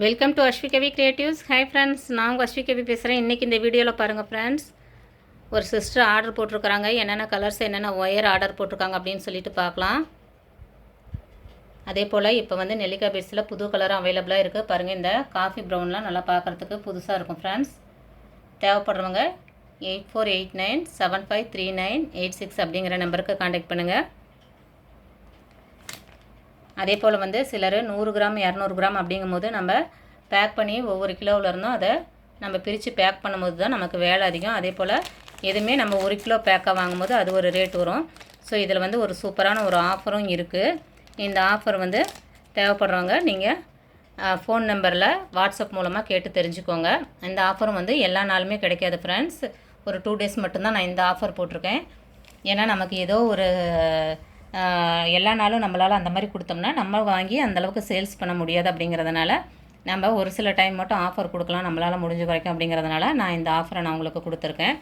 Welcome to Aswikavi creatives hi friends நான் உங்கள் அஸ்விகவி பேசுகிறேன் இன்றைக்கி இந்த வீடியோவில் பாருங்கள் ஃப்ரெண்ட்ஸ் ஒரு சிஸ்டர் ஆர்டர் போட்டிருக்கிறாங்க. என்னென்ன கலர்ஸ் என்னென்ன ஒயர் ஆர்டர் போட்டிருக்காங்க அப்படின்னு சொல்லிட்டு பார்க்கலாம். அதே போல் இப்போ வந்து நெல்லிக்காய் பீட்ஸில் புது கலரும் அவைலபிளாக இருக்குது பாருங்கள் இந்த காஃபி ப்ரௌன்லாம் நல்லா பார்க்குறதுக்கு புதுசாக இருக்கும் ஃப்ரெண்ட்ஸ் தேவைப்படுறவங்க eight four eight nine seven five three nine eight six அப்படிங்கிற நம்பருக்கு காண்டாக்ட் பண்ணுங்கள் அதே போல் வந்து சிலர் நூறு கிராம் இரநூறு கிராம் அப்படிங்கும்போது நம்ம பேக் பண்ணி ஒவ்வொரு கிலோவிலிருந்தும் அதை நம்ம பிரித்து பேக் பண்ணும்போது தான் நமக்கு வேலை அதிகம். அதே போல் எதுவுமே நம்ம ஒரு கிலோ பேக்காக வாங்கும்போது அது ஒரு ரேட் வரும். ஸோ இதில் வந்து ஒரு சூப்பரான ஒரு ஆஃபரும் இருக்குது இந்த ஆஃபர் வந்து தேவைப்படுறவங்க நீங்கள் ஃபோன் நம்பரில் வாட்ஸ்அப் மூலமாக கேட்டு தெரிஞ்சுக்கோங்க. இந்த ஆஃபரும் வந்து எல்லா நாளுமே கிடைக்காது ஃப்ரெண்ட்ஸ் ஒரு டூ டேஸ் மட்டும்தான் நான் இந்த ஆஃபர் போட்டிருக்கேன். ஏன்னா நமக்கு ஏதோ ஒரு எல்லா நாளும் நம்மளால் அந்த மாதிரி கொடுத்தோம்னா நம்ம வாங்கி அந்தளவுக்கு சேல்ஸ் பண்ண முடியாது அப்படிங்கிறதுனால நம்ம ஒரு சில டைம் மட்டும் ஆஃபர் கொடுக்கலாம் நம்மளால் முடிஞ்ச வரைக்கும் அப்படிங்கிறதுனால நான் இந்த ஆஃபரை நான் உங்களுக்கு கொடுத்துருக்கேன்.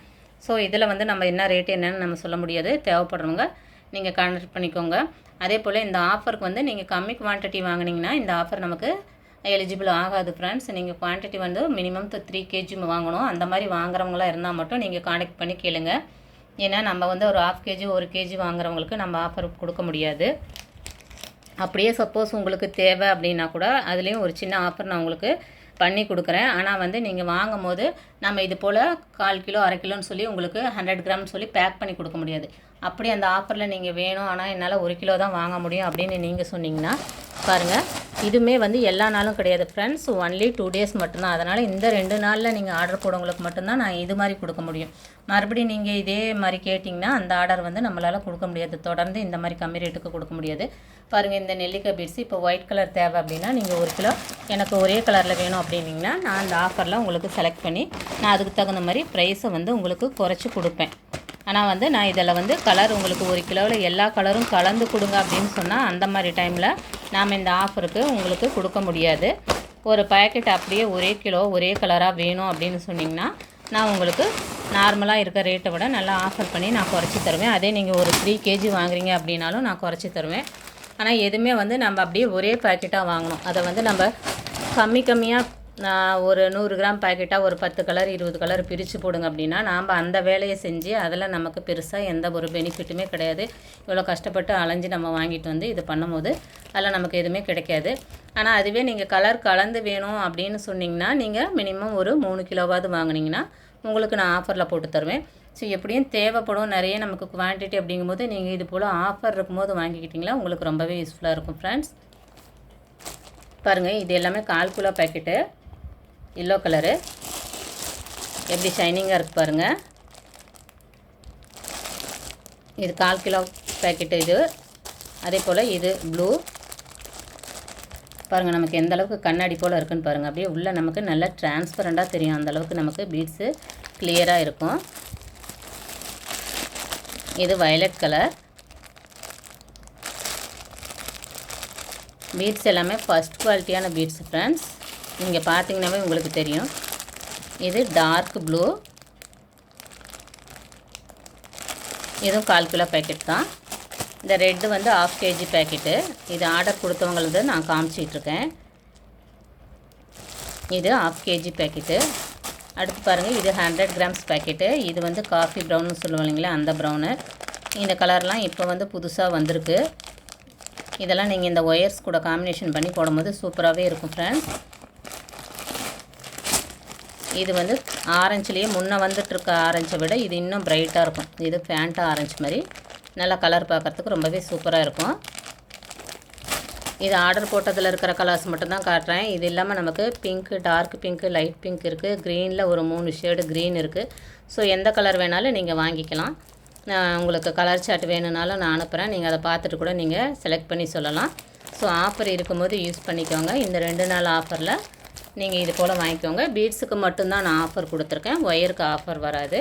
ஸோ இதில் வந்து நம்ம என்ன ரேட் என்னன்னு நம்ம சொல்ல முடியாது. தேவைப்படுறவங்க நீங்கள் கான்டாக்ட் பண்ணிக்கோங்க. அதே போல் இந்த ஆஃபருக்கு வந்து நீங்கள் கம்மி குவான்டிட்டி வாங்கினீங்கன்னா இந்த ஆஃபர் நமக்கு எலிஜிபிள் ஆகாது ஃப்ரெண்ட்ஸ் நீங்கள் குவான்டிட்டி வந்து மினிமம் த்ரீ கேஜி வாங்கணும். அந்த மாதிரி வாங்குறவங்களாம் இருந்தால் மட்டும் நீங்கள் கான்டெக்ட் பண்ணி கேளுங்கள் ஏன்னா நம்ம வந்து ஒரு ஹாஃப் கேஜி ஒரு கேஜி வாங்குறவங்களுக்கு நம்ம ஆஃபர் கொடுக்க முடியாது. அப்படியே சப்போஸ் உங்களுக்கு தேவை அப்படின்னா கூட அதுலேயும் ஒரு சின்ன ஆஃபர் நான் உங்களுக்கு பண்ணி கொடுக்குறேன். ஆனால் வந்து நீங்கள் வாங்கும் போது நம்ம இது போல் கால் கிலோ அரை கிலோன்னு சொல்லி உங்களுக்கு ஹண்ட்ரட் கிராம்னு சொல்லி பேக் பண்ணி கொடுக்க முடியாது. அப்படி அந்த ஆஃபரில் நீங்கள் வேணும் ஆனால் என்னால் ஒரு கிலோ தான் வாங்க முடியும் அப்படின்னு நீங்கள் சொன்னீங்கன்னா பாருங்கள் இதுவுமே வந்து எல்லா நாளும் கிடையாது. ஃப்ரெண்ட்ஸ் ஒன்லி டூ டேஸ் மட்டும்தான். அதனால் இந்த ரெண்டு நாளில் நீங்கள் ஆர்டர் போடவங்களுக்கு மட்டும்தான் நான் இது மாதிரி கொடுக்க முடியும். மறுபடியும் நீங்கள் இதே மாதிரி கேட்டிங்கன்னா அந்த ஆர்டர் வந்து நம்மளால் கொடுக்க முடியாது. தொடர்ந்து இந்த மாதிரி கம்மி ரேட்டுக்கு கொடுக்க முடியாது. பாருங்கள் இந்த நெல்லிக்காய் பீட்ஸ் இப்போ ஒயிட் கலர் தேவை அப்படின்னா நீங்கள் ஒரு கிலோ எனக்கு ஒரே கலரில் வேணும் அப்படின்னிங்கன்னா நான் அந்த ஆஃபரில் உங்களுக்கு செலக்ட் பண்ணி நான் அதுக்கு தகுந்த மாதிரி ப்ரைஸை வந்து உங்களுக்கு குறைச்சி கொடுப்பேன். ஆனால் வந்து நான் இதில் வந்து கலர் உங்களுக்கு ஒரு கிலோவில் எல்லா கலரும் கலந்து கொடுங்க அப்படின்னு சொன்னால் அந்த மாதிரி டைமில் நாம் இந்த ஆஃபருக்கு உங்களுக்கு கொடுக்க முடியாது. ஒரு பேக்கெட் அப்படியே ஒரே கிலோ ஒரே கலராக வேணும் அப்படின்னு சொன்னிங்கன்னா நான் உங்களுக்கு நார்மலாக இருக்க ரேட்டை விட நல்லா ஆஃபர் பண்ணி நான் குறைச்சி தருவேன். அதே நீங்கள் ஒரு த்ரீ கேஜி வாங்குறீங்க அப்படின்னாலும் நான் குறைச்சி தருவேன். ஆனால் எதுவுமே வந்து நம்ம அப்படியே ஒரே பேக்கெட்டாக வாங்கணும். அதை வந்து நம்ம கம்மி கம்மியாக நான் ஒரு நூறு கிராம் பாக்கெட்டாக ஒரு பத்து கலர் இருபது கலர் பிரித்து போடுங்க அப்படின்னா நாம் அந்த வேலையை செஞ்சு அதில் நமக்கு பெருசாக எந்த ஒரு பெனிஃபிட்டுமே கிடையாது. இவ்வளோ கஷ்டப்பட்டு அலைஞ்சு நம்ம வாங்கிட்டு வந்து இது பண்ணும்போது அதில் நமக்கு எதுவுமே கிடைக்காது. ஆனால் அதுவே நீங்கள் கலர் கலந்து வேணும் அப்படின்னு சொன்னிங்கன்னா நீங்கள் மினிமம் ஒரு மூணு கிலோவாவது வாங்குனீங்கன்னா உங்களுக்கு நான் ஆஃபரில் போட்டு தருவேன். ஸோ எப்படியும் தேவைப்படும் நிறைய நமக்கு குவான்டிட்டி அப்படிங்கும்போது நீங்கள் இது போல் ஆஃபர் இருக்கும்போது வாங்கிக்கிட்டிங்களா உங்களுக்கு ரொம்பவே யூஸ்ஃபுல்லாக இருக்கும் ஃப்ரெண்ட்ஸ் பாருங்கள் இது எல்லாமே கால் கிலோ பேக்கெட்டு எல்லோ கலரு. எப்படி ஷைனிங்காக இருக்கு பாருங்கள் இது கால் கிலோ பேக்கெட்டு இது. அதே போல் இது ப்ளூ பாருங்கள் நமக்கு எந்த அளவுக்கு கண்ணாடி போல் இருக்குன்னு பாருங்கள் அப்படியே உள்ளே நமக்கு நல்லா டிரான்ஸ்பரண்ட்டாக தெரியும். அந்தளவுக்கு நமக்கு பீட்ஸு கிளியராக இருக்கும். இது வயலட் கலர் பீட்ஸ் எல்லாமே ஃபஸ்ட் குவாலிட்டியான பீட்ஸ் ஃப்ரெண்ட்ஸ் நீங்கள் பார்த்தீங்கன்னாவே உங்களுக்கு தெரியும். இது டார்க் ப்ளூ இதுவும் கால் கிலோ பேக்கெட் தான். இந்த ரெட்டு வந்து ஆஃப் கேஜி பேக்கெட்டு இது ஆர்டர் கொடுத்தவங்களது நான் காமிச்சிட்ருக்கேன். இது ஆஃப் கேஜி பேக்கெட்டு அடுத்து பாருங்கள் இது ஹண்ட்ரட் கிராம்ஸ் பேக்கெட்டு இது வந்து காஃபி ப்ரௌன்னு சொல்லுவோம் இல்லைங்களா அந்த ப்ரௌனு இந்த கலர்லாம் இப்போ வந்து புதுசாக வந்திருக்கு. இதெல்லாம் நீங்கள் இந்த ஒயர்ஸ் கூட காம்பினேஷன் பண்ணி போடும்போது சூப்பராகவே இருக்கும் ஃப்ரெண்ட்ஸ் இது வந்து ஆரஞ்சுலேயே முன்னே வந்துட்டுருக்க ஆரஞ்சை விட இது இன்னும் பிரைட்டாக இருக்கும். இது ஃபேண்டா ஆரஞ்சு மாதிரி. நல்லா கலர் பார்க்குறதுக்கு ரொம்பவே சூப்பராக இருக்கும். இது ஆர்டர் போட்டதில் இருக்கிற கலர்ஸ் மட்டும்தான் காட்டுறேன். இது இல்லாமல் நமக்கு pink dark pink light pink இருக்குது க்ரீனில் ஒரு மூணு ஷேடு க்ரீன் இருக்குது ஸோ எந்த கலர் வேணாலும் நீங்கள் வாங்கிக்கலாம். நான் உங்களுக்கு கலர் சார்ட் வேணும்னாலும் நான் அனுப்புகிறேன் நீங்கள் அதை பார்த்துட்டு கூட நீங்கள் செலக்ட் பண்ணி சொல்லலாம். ஸோ ஆஃபர் இருக்கும்போது யூஸ் பண்ணிக்கோங்க. இந்த ரெண்டு நாள் ஆஃபரில் நீங்கள் இது போல் வாங்கிக்கோங்க. பீட்ஸுக்கு மட்டும்தான் நான் ஆஃபர் கொடுத்துருக்கேன். ஒயருக்கு ஆஃபர் வராது.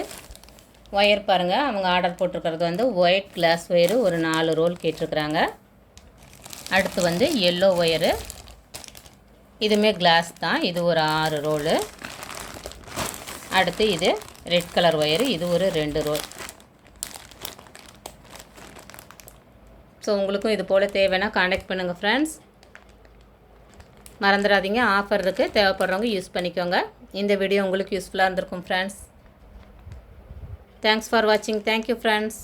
ஒயர் பாருங்கள் அவங்க ஆர்டர் போட்டிருக்கிறது வந்து ஒயிட் கிளாஸ் ஒயரு ஒரு நாலு ரோல் கேட்டிருக்கிறாங்க. அடுத்து வந்து எல்லோ ஒயரு இதுவுமே கிளாஸ் தான். இது ஒரு ஆறு ரோலு அடுத்து இது ரெட் கலர் ஒயரு இது ஒரு ரெண்டு ரோல் ஸோ உங்களுக்கும் இது போல் தேவைன்னா காண்டாக்ட் பண்ணுங்கள் ஃப்ரெண்ட்ஸ் மறந்துடாதீங்க. ஆஃபர் இருக்குது தேவைப்படுறவங்க யூஸ் பண்ணிக்கோங்க. இந்த வீடியோ உங்களுக்கு யூஸ்ஃபுல்லாக இருந்திருக்கும் ஃப்ரெண்ட்ஸ் தேங்க்ஸ் ஃபார் வாட்சிங் தேங்க்யூ ஃப்ரெண்ட்ஸ்